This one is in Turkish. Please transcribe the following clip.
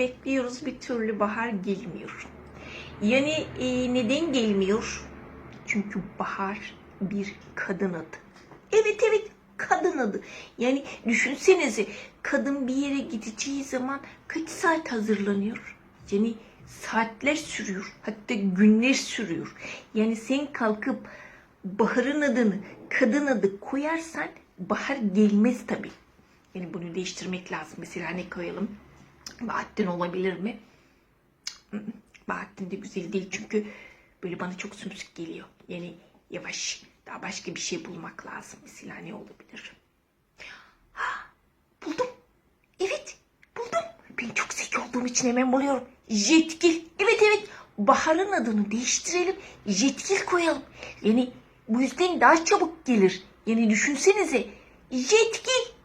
bekliyoruz bir türlü bahar gelmiyor. Yani e, neden gelmiyor? Çünkü bahar bir kadın adı. Evet evet kadın adı. Yani düşünsenize kadın bir yere gideceği zaman kaç saat hazırlanıyor? Yani saatler sürüyor. Hatta günler sürüyor. Yani sen kalkıp baharın adını kadın adı koyarsan bahar gelmez tabii. Yani bunu değiştirmek lazım. Mesela ne koyalım? Bahattin olabilir mi? Bahattin de güzel değil çünkü böyle bana çok sümsük geliyor. Yani yavaş. Daha başka bir şey bulmak lazım. Mesela ne olabilir? Ha, buldum. Evet buldum. Ben çok zeki olduğum için hemen buluyorum. Jetkil. Evet evet. Bahar'ın adını değiştirelim. Jetkil koyalım. Yani bu yüzden daha çabuk gelir. Yani düşünsenize. Jetkil.